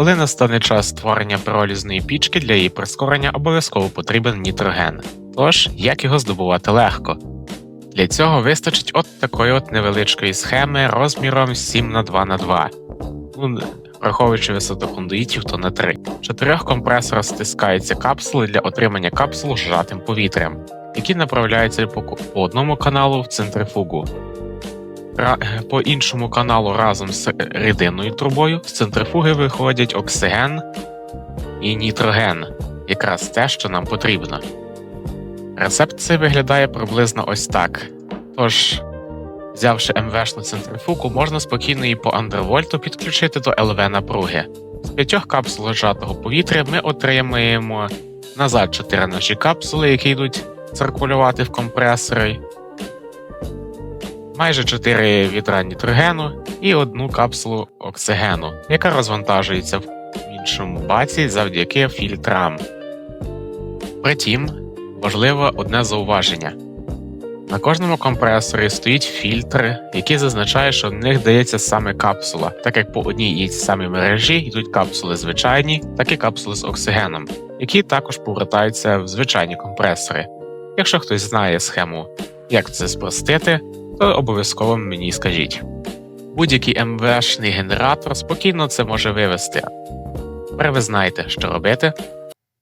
Коли настане час створення пиролізної пічки, для її прискорення обов'язково потрібен нітроген. Тож, як його здобувати легко? Для цього вистачить от такої от невеличкої схеми розміром 7 на 2 на 2 Ну, враховуючи висоту кондуїтів, то на 3. В чотирьох компресорах стискаються капсули для отримання капсул зжатим повітрям, які направляються по одному каналу в центрифугу. По іншому каналу разом з рідинною трубою з центрифуги виходять оксиген і нітроген, якраз те, що нам потрібно. Рецепт цей виглядає приблизно ось так. Тож, взявши МВшну центрифугу, можна спокійно її по андервольту підключити до ЛВ напруги. З п'ятьох капсул зжатого повітря ми отримаємо назад 4 наші капсули, які йдуть циркулювати в компресори, майже 4 відра нітрогену і одну капсулу оксигену, яка розвантажується в іншому баці завдяки фільтрам. Притім, важливо одне зауваження. На кожному компресорі стоїть фільтр, який зазначає, що в них дається саме капсула, так як по одній і самій мережі йдуть капсули звичайні, так і капсули з оксигеном, які також повертаються в звичайні компресори. Якщо хтось знає схему, як це спростити, то обов'язково мені скажіть. Будь-який МВшний генератор спокійно це може вивести. Тепер ви знаєте, що робити,